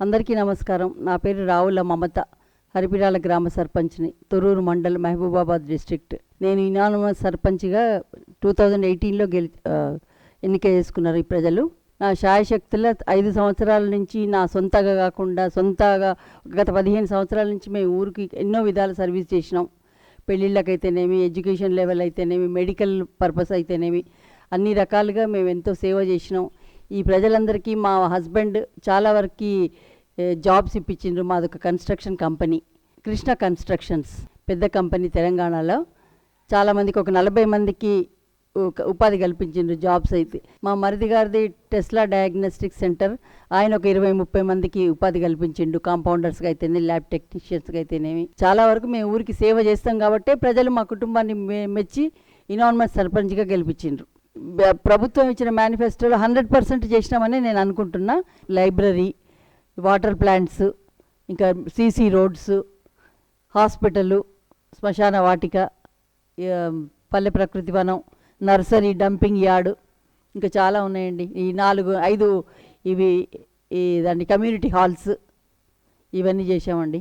అందరికీ నమస్కారం. నా పేరు రావుల మమత. హరిపిరాల గ్రామ సర్పంచ్ని. Thorrur mandal Mahabubabad district. నేను ఇనానమస్ సర్పంచ్గా టూ థౌజండ్ ఎయిటీన్లో గెలి ఎన్నిక చేసుకున్నారు ఈ ప్రజలు. నా శాయశక్తుల ఐదు సంవత్సరాల నుంచి నా సొంతగా కాకుండా సొంతగా గత పదిహేను సంవత్సరాల నుంచి మేము ఊరికి ఎన్నో విధాల సర్వీస్ చేసినాం. పెళ్ళిళ్ళకైతేనేమి ఎడ్యుకేషన్ లెవెల్ అయితేనేమి మెడికల్ పర్పస్ అయితేనేమి అన్ని రకాలుగా మేము ఎంతో సేవ చేసినాం. ఈ ప్రజలందరికీ మా హస్బెండ్ చాలా వరకు జాబ్స్ ఇప్పించిండ్రు మాది ఒక కన్స్ట్రక్షన్ కంపెనీ కృష్ణ కన్స్ట్రక్షన్స్ పెద్ద కంపెనీ తెలంగాణలో. చాలామందికి ఒక నలభై మందికి ఉపాధి కల్పించిండ్రు జాబ్స్ అయితే. మా మరిది గారిది టెస్లా డయాగ్నోస్టిక్ సెంటర్ ఆయన ఒక ఇరవై ముప్పై మందికి ఉపాధి కల్పించిండు కాంపౌండర్స్గా అయితేనే ల్యాబ్ టెక్నీషియన్స్గా అయితేనేమి. చాలా వరకు మేము ఊరికి సేవ చేస్తాం కాబట్టి ప్రజలు మా కుటుంబాన్ని మె- మెచ్చి ఇనాన్మస్ సర్పంచ్గా గెలిపించిండ్రు. ప్రభుత్వం ఇచ్చిన మేనిఫెస్టోలో హండ్రెడ్ పర్సెంట్ చేసినామని నేను అనుకుంటున్నా. లైబ్రరీ వాటర్ ప్లాంట్స్ ఇంకా సీసీ రోడ్స్ హాస్పిటల్ శ్మశాన వాటిక పల్లె ప్రకృతి వనం నర్సరీ డంపింగ్ యార్డు ఇంకా చాలా ఉన్నాయండి. ఈ నాలుగు ఐదు ఇవి ఈ దాన్ని కమ్యూనిటీ హాల్స్ ఇవన్నీ చేసామండి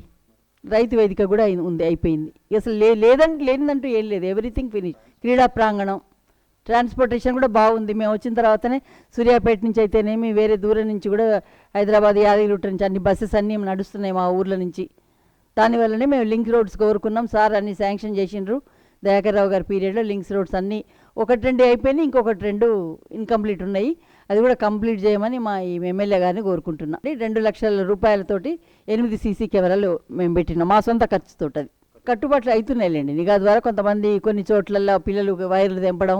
రైతు వేదిక కూడా ఉంది అయిపోయింది. అసలు లే లేదంటే లేనిదంటూ ఏం లేదు. ఎవ్రీథింగ్ ఫినిష్ క్రీడా ప్రాంగణం ట్రాన్స్పోర్టేషన్ కూడా బాగుంది. మేము వచ్చిన తర్వాతనే సూర్యాపేట నుంచి అయితేనేమి వేరే దూరం నుంచి కూడా హైదరాబాద్ యాదగిరిగుట్ట నుంచి అన్ని బస్సెస్ అన్నీ నడుస్తున్నాయి మా ఊర్ల నుంచి. దానివల్లనే మేము లింక్ రోడ్స్ కోరుకున్నాం. సార్ అన్ని శాంక్షన్ చేసిండ్రు. దయాకర్ రావు గారి పీరియడ్లో లింక్స్ రోడ్స్ అన్నీ ఒకటి రెండు అయిపోయినాయి. ఇంకొకటి రెండు ఇన్కంప్లీట్ ఉన్నాయి. అది కూడా కంప్లీట్ చేయమని మా ఈ ఎమ్మెల్యే గారిని కోరుకుంటున్నాం. రెండు లక్షల రూపాయలతోటి ఎనిమిది సీసీ కెమెరాలు మేము పెట్టినాం. మా సొంత ఖర్చుతోటి అది. కట్టుబాట్లు అవుతున్నాయిలేండి నిఘా ద్వారా కొంతమంది కొన్ని చోట్లలో పిల్లలు వైర్లు తెంపడం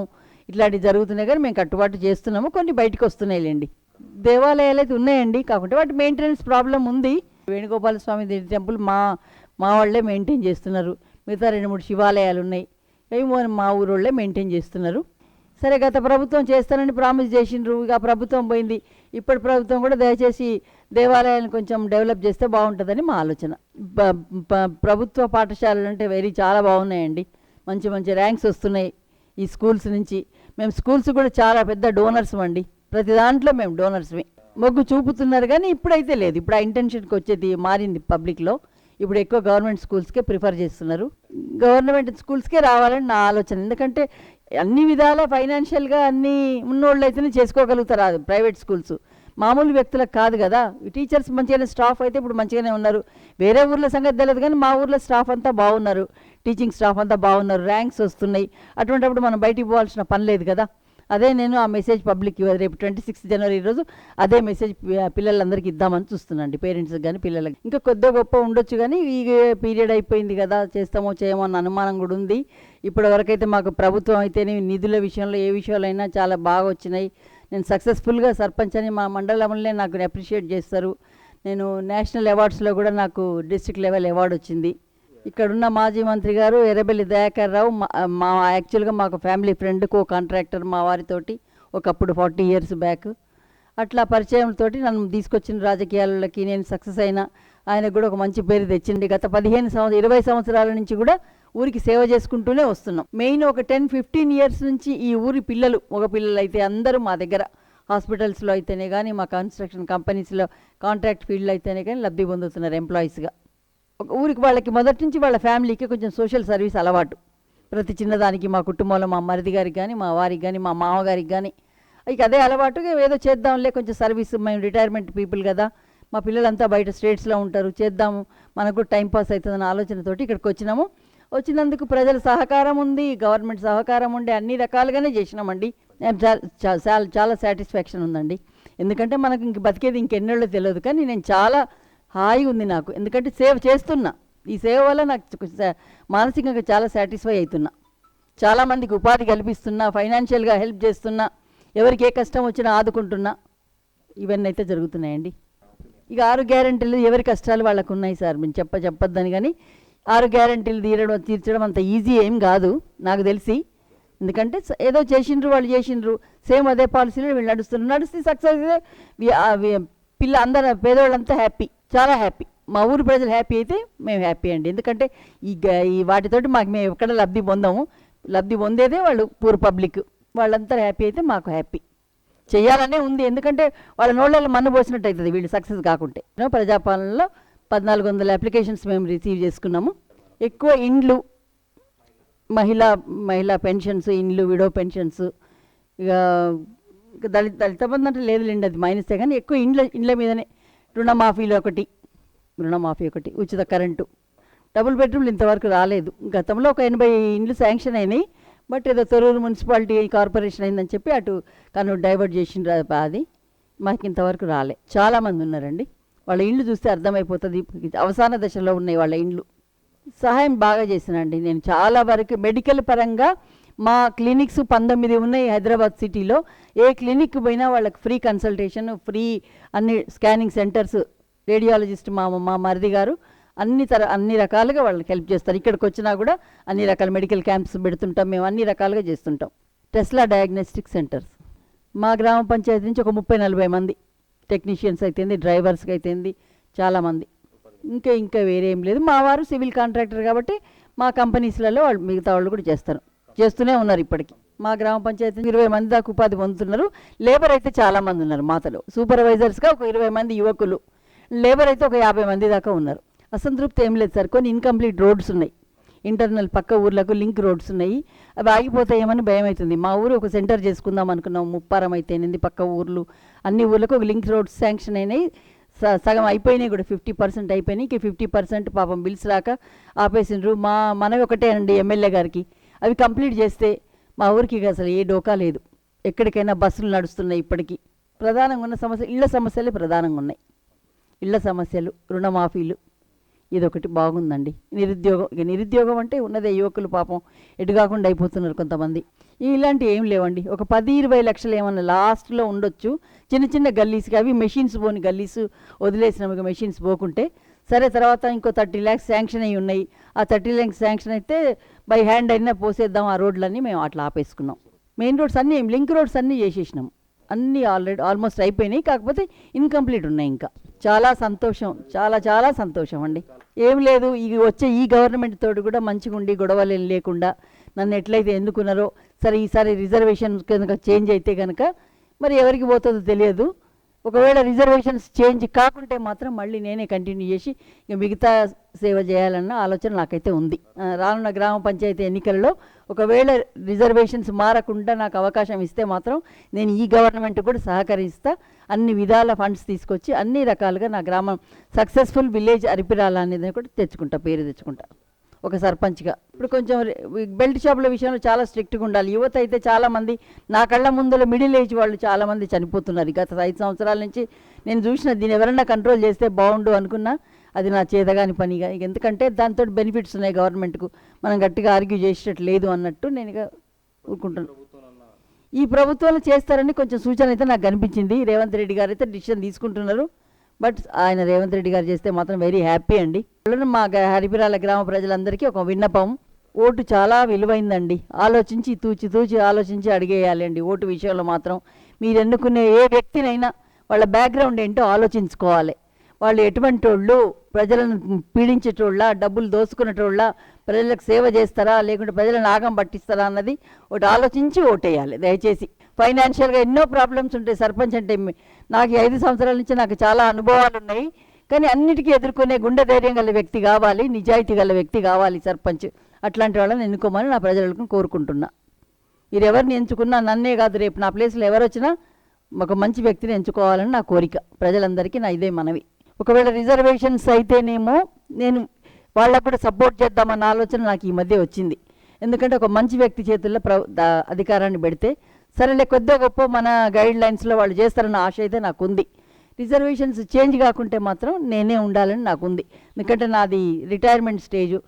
ఇట్లాంటివి జరుగుతున్నాయి కానీ మేము కట్టుబాటు చేస్తున్నాము. కొన్ని బయటకు వస్తున్నాయిలేండి. దేవాలయాలు అయితే ఉన్నాయండి. కాకుంటే వాటి మెయింటెనెన్స్ ప్రాబ్లం ఉంది. వేణుగోపాల స్వామి టెంపుల్ మా మా వాళ్ళే మెయింటైన్ చేస్తున్నారు. మిగతా రెండు మూడు శివాలయాలు ఉన్నాయి. అవి మా ఊరోళ్ళే మెయింటైన్ చేస్తున్నారు. సరే గత ప్రభుత్వం చేస్తానని ప్రామిస్ చేసిండ్రు. ఇక ప్రభుత్వం పోయింది. ఇప్పటి ప్రభుత్వం కూడా దయచేసి దేవాలయాన్ని కొంచెం డెవలప్ చేస్తే బాగుంటుందని మా ఆలోచన. ప్రభుత్వ పాఠశాలలు అంటే వెరీ చాలా బాగున్నాయండి. మంచి మంచి ర్యాంక్స్ వస్తున్నాయి. ఈ స్కూల్స్ నుంచి మేము స్కూల్స్ కూడా చాలా పెద్ద డోనర్స్ అండి. ప్రతి దాంట్లో మేము డోనర్స్మే మొగ్గు చూపుతున్నారు కానీ ఇప్పుడైతే లేదు. ఇప్పుడు ఆ ఇంటెన్షన్కి వచ్చేది మారింది పబ్లిక్లో. ఇప్పుడు ఎక్కువ గవర్నమెంట్ స్కూల్స్కే ప్రిఫర్ చేస్తున్నారు. గవర్నమెంట్ స్కూల్స్కే రావాలని నా ఆలోచన. ఎందుకంటే అన్ని విధాల ఫైనాన్షియల్గా అన్ని ఉన్నోళ్ళు అయితేనే చేసుకోగలుగుతారు ప్రైవేట్ స్కూల్స్. మామూలు వ్యక్తులకు కాదు కదా. టీచర్స్ మంచిగానే స్టాఫ్ అయితే ఇప్పుడు మంచిగానే ఉన్నారు. వేరే ఊర్ల సంగతి తెలియదు కానీ మా ఊర్లో స్టాఫ్ అంతా బాగున్నారు. టీచింగ్ స్టాఫ్ అంతా బాగున్నారు. ర్యాంక్స్ వస్తున్నాయి. అటువంటిప్పుడు మనం బయటికి పోవాల్సిన పని లేదు కదా. అదే నేను ఆ మెసేజ్ పబ్లిక్ రేపు ట్వంటీ సిక్స్త్ జనవరి రోజు అదే మెసేజ్ పిల్లలందరికీ ఇద్దామని చూస్తున్నాండి పేరెంట్స్కి కానీ పిల్లలకి. ఇంకా కొద్దిగా గొప్ప ఉండొచ్చు కానీ ఈ పీరియడ్ అయిపోయింది కదా. చేస్తామో చేయమో అన్న అనుమానం కూడా ఉంది. ఇప్పటివరకైతే మాకు ప్రభుత్వం అయితేనే నిధుల విషయంలో ఏ విషయాలైనా అయినా చాలా బాగా వచ్చినాయి. నేను సక్సెస్ఫుల్గా సర్పంచ్ అని మా మండలంలోనే నాకు అప్రిషియేట్ చేస్తారు. నేను నేషనల్ అవార్డ్స్లో కూడా నాకు డిస్ట్రిక్ట్ లెవెల్ అవార్డు వచ్చింది. ఇక్కడున్న మాజీ మంత్రి గారు ఎర్రబెల్లి దయాకర్ రావు మా- మా యాక్చువల్గా మాకు ఫ్యామిలీ ఫ్రెండ్ కో కాంట్రాక్టర్ మా వారితోటి ఒకప్పుడు ఫార్టీ ఇయర్స్ బ్యాక్ అట్లా పరిచయంతోటి నన్ను తీసుకొచ్చిన రాజకీయాలకి నేను సక్సెస్ అయినా ఆయనకు కూడా ఒక మంచి పేరు తెచ్చింది. గత పదిహేను సంవత్సరం ఇరవై సంవత్సరాల నుంచి కూడా ఊరికి సేవ చేసుకుంటూనే వస్తున్నాం. మెయిన్ ఒక టెన్ ఫిఫ్టీన్ ఇయర్స్ నుంచి ఈ ఊరి పిల్లలు మగ పిల్లలు అయితే అందరూ మా దగ్గర హాస్పిటల్స్లో అయితేనే కానీ మా కన్స్ట్రక్షన్ కంపెనీస్లో కాంట్రాక్ట్ ఫీల్డ్లో అయితేనే కానీ లబ్ధి పొందుతున్నారు ఎంప్లాయీస్గా. ఒక ఊరికి వాళ్ళకి మొదటి నుంచి వాళ్ళ ఫ్యామిలీకి కొంచెం సోషల్ సర్వీస్ అలవాటు. ప్రతి చిన్నదానికి మా కుటుంబంలో మా మరిది గారికి కానీ మా వారికి కానీ మా మామగారికి కానీ ఇక అదే అలవాటుగా ఏదో చేద్దాంలే కొంచెం సర్వీస్ మేము రిటైర్మెంట్ పీపుల్ కదా మా పిల్లలంతా బయట స్టేట్స్లో ఉంటారు చేద్దాము మనకు టైం పాస్ అవుతుందన్న ఆలోచనతోటి ఇక్కడికి వచ్చినాము. వచ్చినందుకు ప్రజల సహకారం ఉంది గవర్నమెంట్ సహకారం ఉండి అన్ని రకాలుగానే చేసినామండి. నేను చాలా చాలా సాటిస్ఫాక్షన్ ఉందండి. ఎందుకంటే మనకు ఇంక బతికేది ఇంకెన్నేళ్ళో తెలియదు కానీ నేను చాలా హాయిగా ఉంది నాకు. ఎందుకంటే సేవ చేస్తున్నా. ఈ సేవ వల్ల నాకు మానసికంగా చాలా సాటిస్ఫై అవుతున్నా చాలామందికి ఉపాధి కల్పిస్తున్నా ఫైనాన్షియల్గా హెల్ప్ చేస్తున్నా ఎవరికి ఏ కష్టం వచ్చినా ఆదుకుంటున్నా. ఇవన్నీ అయితే జరుగుతున్నాయండి. ఇక ఆరు గ్యారంటీలు ఎవరి కష్టాలు వాళ్ళకు ఉన్నాయి సార్? మేము చెప్ప చెప్పొద్దని కానీ ఆరు గ్యారంటీలు తీరడం తీర్చడం అంత ఈజీ ఏం కాదు నాకు తెలిసి. ఎందుకంటే ఏదో చేసిండ్రు వాళ్ళు చేసిండ్రు. సేమ్ అదే పాలసీలో వీళ్ళు నడుస్తున్నారు. నడిస్తే సక్సెస్ పిల్ల అందరూ పేదవాళ్ళంతా హ్యాపీ. చాలా హ్యాపీ. మా ఊరు ప్రజలు హ్యాపీ అయితే మేము హ్యాపీ అండి. ఎందుకంటే ఈ గ- ఈ వాటితోటి మాకు మేము ఎక్కడ లబ్ధి పొందాము. లబ్ధి పొందేదే వాళ్ళు పూర్ పబ్లిక్. వాళ్ళంతా హ్యాపీ అయితే మాకు హ్యాపీ. చేయాలనే ఉంది. ఎందుకంటే వాళ్ళ నోళ్ళలో మన్ను పోసినట్టు అవుతుంది వీళ్ళు సక్సెస్ కాకుంటే. ప్రజాపాలనలో పద్నాలుగు వందల అప్లికేషన్స్ మేము రిసీవ్ చేసుకున్నాము. ఎక్కువ ఇండ్లు మహిళా మహిళా పెన్షన్స్ ఇండ్లు విడో పెన్షన్స్ ఇక దళిత దళిత బంధు అంటే లేదులేండి అది మైనస్తే కానీ ఎక్కువ ఇండ్ల ఇండ్ల మీదనే రుణమాఫీలు ఒకటి రుణమాఫీ ఒకటి ఉచిత కరెంటు. డబుల్ బెడ్రూమ్లు ఇంతవరకు రాలేదు. గతంలో ఒక ఎనభై ఇండ్లు శాంక్షన్ అయినాయి బట్ ఏదో తొరూరు మున్సిపాలిటీ కార్పొరేషన్ అయిందని చెప్పి అటు కను డైవర్ట్ చేసిండ్రు అది- అది మాకు ఇంతవరకు రాలే. చాలామంది ఉన్నారండి. వాళ్ళ ఇండ్లు చూస్తే అర్థమైపోతుంది. అవసాన దశలో ఉన్నాయి వాళ్ళ ఇండ్లు. సహాయం బాగా చేసినండి నేను. చాలా వరకు మెడికల్ పరంగా మా క్లినిక్స్ పంతొమ్మిది ఉన్నాయి హైదరాబాద్ సిటీలో. ఏ క్లినిక్ పోయినా వాళ్ళకి ఫ్రీ కన్సల్టేషన్ ఫ్రీ అన్ని స్కానింగ్ సెంటర్స్ రేడియాలజిస్ట్ మా మా మరిది గారు అన్ని తర అన్ని రకాలుగా వాళ్ళకి హెల్ప్ చేస్తారు. ఇక్కడికి వచ్చినా కూడా అన్ని రకాల మెడికల్ క్యాంప్స్ పెడుతుంటాం. మేము అన్ని రకాలుగా చేస్తుంటాం. Tesla diagnostic centres. మా గ్రామ పంచాయతీ నుంచి ఒక ముప్పై నలభై మంది. టెక్నీషియన్స్ అయితేంది డ్రైవర్స్కి అయితేంది చాలామంది ఇంకా ఇంకా వేరే లేదు. మా వారు సివిల్ కాంట్రాక్టర్ కాబట్టి మా కంపెనీస్లలో వాళ్ళు మిగతా వాళ్ళు కూడా చేస్తారు. చేస్తూనే ఉన్నారు ఇప్పటికి. మా గ్రామ పంచాయతీ ఇరవై మంది దాకా ఉపాధి పొందుతున్నారు. లేబర్ అయితే చాలామంది ఉన్నారు మాతలో. సూపర్వైజర్స్గా ఒక ఇరవై మంది యువకులు. లేబర్ అయితే ఒక యాభై మంది దాకా ఉన్నారు. అసంతృప్తి ఏం లేదు సార్. కొన్ని ఇన్కంప్లీట్ రోడ్స్ ఉన్నాయి. ఇంటర్నల్ పక్క ఊర్లకు లింక్ రోడ్స్ ఉన్నాయి. అవి ఆగిపోతాయేమని భయం అవుతుంది మా ఊరు ఒక సెంటర్ చేసుకుందాం అనుకున్నాం. ముప్పారం అయితేనేది పక్క ఊర్లు. అన్ని ఊర్లకు ఒక లింక్ రోడ్స్ శాంక్షన్ అయినాయి. స- సగం అయిపోయినాయి కూడా. ఫిఫ్టీ పర్సెంట్ అయిపోయినాయి. ఇంక ఫిఫ్టీ పర్సెంట్ పాపం బిల్స్ రాక ఆపేసిండ్రు. మా మనవి ఒకటే అండి ఎమ్మెల్యే గారికి. అవి కంప్లీట్ చేస్తే మా ఊరికి అసలు ఏ డోకా లేదు. ఎక్కడికైనా బస్సులు నడుస్తున్నాయి ఇప్పటికీ. ప్రధానంగా ఉన్న సమస్య ఇళ్ళ సమస్యలే ప్రధానంగా ఉన్నాయి. ఇళ్ళ సమస్యలు రుణమాఫీలు. ఇదొకటి బాగుందండి. నిరుద్యోగం ఇక నిరుద్యోగం అంటే ఉన్నదే యువకులు పాపం ఎటు కాకుండా అయిపోతున్నారు కొంతమంది. ఇలాంటి ఏం లేవండి. ఒక పది ఇరవై లక్షలు ఏమన్నా లాస్ట్లో ఉండొచ్చు. చిన్న చిన్న గల్లీస్కి అవి మెషిన్స్ పోని గల్లీస్ వదిలేసిన మెషిన్స్ పోకుంటే. సరే తర్వాత ఇంకో థర్టీ ల్యాక్స్ శాంక్షన్ అయి ఉన్నాయి. ఆ థర్టీ ల్యాక్స్ శాంక్షన్ అయితే బై హ్యాండ్ అయినా పోసేద్దాం ఆ రోడ్లన్నీ మేము అట్లా ఆపేసుకున్నాం. మెయిన్ రోడ్స్ అన్నీ లింక్ రోడ్స్ అన్నీ చేసేసినాం. అన్నీ ఆల్రెడీ ఆల్మోస్ట్ అయిపోయినాయి. కాకపోతే ఇన్కంప్లీట్ ఉన్నాయి ఇంకా. చాలా సంతోషం చాలా చాలా సంతోషం అండి. ఏం లేదు ఈ వచ్చే ఈ గవర్నమెంట్ తోటి కూడా మంచిగా ఉండి గొడవలు ఏం లేకుండా నన్ను ఎట్లయితే ఎందుకున్నారో సరే ఈసారి రిజర్వేషన్ కనుక చేంజ్ అయితే కనుక మరి ఎవరికి పోతుందో తెలియదు. ఒకవేళ రిజర్వేషన్స్ చేంజ్ కాకుంటే మాత్రం మళ్ళీ నేనే కంటిన్యూ చేసి ఇక మిగతా సేవ చేయాలన్న ఆలోచన నాకైతే ఉంది. రానున్న గ్రామ పంచాయతీ ఎన్నికల్లో ఒకవేళ రిజర్వేషన్స్ మారకుండా నాకు అవకాశం ఇస్తే మాత్రం నేను ఈ గవర్నమెంట్ కూడా సహకరిస్తా. అన్ని విధాల ఫండ్స్ తీసుకొచ్చి అన్ని రకాలుగా నా గ్రామం సక్సెస్ఫుల్ విలేజ్ అరిపిరాల అనేది కూడా తెచ్చుకుంటా పేరు తెచ్చుకుంటా. ఒక సర్పంచ్గా. ఇప్పుడు కొంచెం బెల్ట్ షాపుల విషయంలో చాలా స్ట్రిక్ట్గా ఉండాలి. యువత అయితే చాలామంది నా కళ్ళ ముందర మిడిల్ ఏజ్ వాళ్ళు చాలామంది చనిపోతున్నారు. గత ఐదు సంవత్సరాల నుంచి నేను చూసిన దీన్ని ఎవరైనా కంట్రోల్ చేస్తే బాగుండు అనుకున్నా అది నా చేతగాని పనిగా. ఎందుకంటే దాంతో బెనిఫిట్స్ ఉన్నాయి గవర్నమెంట్కు. మనం గట్టిగా ఆర్గ్యూ చేసేటట్టు లేదు అన్నట్టు నేను ఇక ఊరుకుంటున్నాను ఈ ప్రభుత్వంలో చేస్తారని కొంచెం సూచన అయితే నాకు కనిపించింది రేవంత్ రెడ్డి గారు అయితే డిసిషన్ తీసుకుంటున్నారు. బట్ ఆయన రేవంత్ రెడ్డి గారు చేస్తే మాత్రం వెరీ హ్యాపీ అండి. మా హరిపిరాల గ్రామ ప్రజలందరికీ ఒక విన్నపం. ఓటు చాలా విలువైందండి. ఆలోచించి తూచి తూచి ఆలోచించి అడిగేయాలి అండి. ఓటు విషయంలో మాత్రం మీరు ఎన్నుకునే ఏ వ్యక్తినైనా వాళ్ళ బ్యాక్గ్రౌండ్ ఏంటో ఆలోచించుకోవాలి. వాళ్ళు ఎటువంటి వాళ్ళు ప్రజలను పీడించేటోళ్ళ డబ్బులు దోసుకునేటోళ్ళ ప్రజలకు సేవ చేస్తారా లేకుంటే ప్రజలను ఆగం పట్టిస్తారా అన్నది ఒకటి ఆలోచించి ఓటేయాలి దయచేసి. ఫైనాన్షియల్గా ఎన్నో ప్రాబ్లమ్స్ ఉంటాయి. సర్పంచ్ అంటే నాకు ఐదు సంవత్సరాల నుంచి నాకు చాలా అనుభవాలు ఉన్నాయి. కానీ అన్నిటికీ ఎదుర్కొనే గుండె ధైర్యం గల వ్యక్తి కావాలి నిజాయితీ గల వ్యక్తి కావాలి సర్పంచ్. అట్లాంటి వాళ్ళని ఎన్నుకోమని నా ప్రజలకు కోరుకుంటున్నా. మీరు ఎవరిని ఎంచుకున్నా నన్నే కాదు రేపు నా ప్లేస్లో ఎవరు వచ్చినా ఒక మంచి వ్యక్తిని ఎంచుకోవాలని నా కోరిక. ప్రజలందరికీ నా ఇదే మనవి. ఒకవేళ రిజర్వేషన్స్ అయితేనేమో నేను వాళ్ళకు కూడా సపోర్ట్ చేద్దామన్న ఆలోచన నాకు ఈ మధ్య వచ్చింది. ఎందుకంటే ఒక మంచి వ్యక్తి చేతుల్లో ప్ర అధికారాన్ని పెడితే సరేలే కొద్దిగా గొప్ప మన గైడ్ లైన్స్లో వాళ్ళు చేస్తారన్న ఆశ అయితే నాకు ఉంది రిజర్వేషన్స్ చేంజ్ కాకుంటే మాత్రం నేనే ఉండాలని నాకు ఉంది ఎందుకంటే నాది రిటైర్మెంట్ స్టేజు.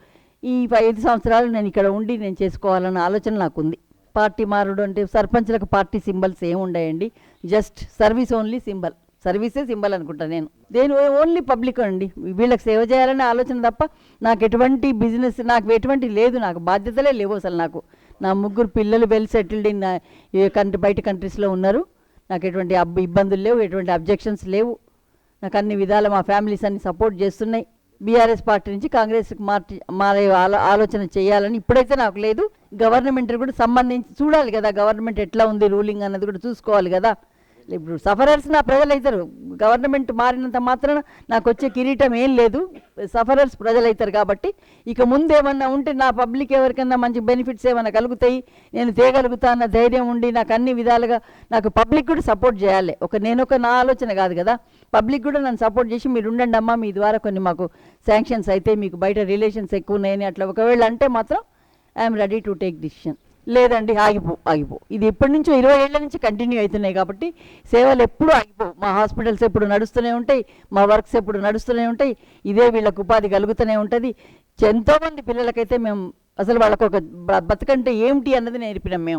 ఈ ఐదు సంవత్సరాలు నేను ఇక్కడ ఉండి నేను చేసుకోవాలన్న ఆలోచన నాకు ఉంది పార్టీ మారుడు అంటే సర్పంచ్లకు party symbols ఏముండయండి? Just service only symbol. Services symbol అనుకుంటా నేను. దేని ఓన్లీ పబ్లిక్ అండి. వీళ్ళకి సేవ చేయాలనే ఆలోచన తప్ప నాకు ఎటువంటి బిజినెస్ నాకు ఎటువంటి లేదు. నాకు బాధ్యతలే లేవు అసలు నాకు. నా ముగ్గురు పిల్లలు వెల్ సెటిల్డ్ ఇన్ కంట్రీ బయట కంట్రీస్లో ఉన్నారు. నాకు ఎటువంటి అబ్ ఇబ్బందులు లేవు ఎటువంటి అబ్జెక్షన్స్ లేవు. నాకు అన్ని విధాల మా ఫ్యామిలీస్ అన్ని సపోర్ట్ చేస్తున్నాయి. బీఆర్ఎస్ పార్టీ నుంచి కాంగ్రెస్కి మార్చి మారే ఆలో ఆలోచన చేయాలని ఇప్పుడైతే నాకు లేదు. గవర్నమెంట్ కూడా సంబంధించి చూడాలి కదా గవర్నమెంట్ ఎట్లా ఉంది రూలింగ్ అన్నది కూడా చూసుకోవాలి కదా. ఇప్పుడు సఫరర్స్ నా ప్రజలైతారు. గవర్నమెంట్ మారినంత మాత్రాన నాకు వచ్చే కిరీటం ఏం లేదు. సఫరర్స్ ప్రజలైతారు కాబట్టి ఇక ముందు ఏమన్నా ఉంటే నా పబ్లిక్ ఎవరికైనా మంచి బెనిఫిట్స్ ఏమైనా కలుగుతాయి నేను తేగలుగుతా అన్న ధైర్యం ఉండి నాకు అన్ని విధాలుగా నాకు పబ్లిక్ కూడా సపోర్ట్ చేయాలి. ఒక నేను ఒక నా ఆలోచన కాదు కదా. పబ్లిక్ కూడా నన్ను సపోర్ట్ చేసి మీరు ఉండండి అమ్మా మీ ద్వారా కొన్ని మాకు శాంక్షన్స్ అయితే మీకు బయట రిలేషన్స్ ఎక్కువ ఉన్నాయని అట్లా ఒకవేళ అంటే మాత్రం I'm ready to take decision. లేదండి ఆగిపో ఆగిపో. ఇది ఎప్పటి నుంచో ఇరవై ఏళ్ళ నుంచి కంటిన్యూ అవుతున్నాయి కాబట్టి సేవలు ఎప్పుడు ఆగిపోవు మా హాస్పిటల్స్ ఎప్పుడు నడుస్తూనే ఉంటాయి మా వర్క్స్ ఎప్పుడు నడుస్తూనే ఉంటాయి ఇదే వీళ్ళకు ఉపాధి కలుగుతూనే ఉంటుంది. ఎంతోమంది పిల్లలకైతే మేము అసలు వాళ్ళకు ఒక బ- ఏమిటి అన్నది నేర్పినాం మేము.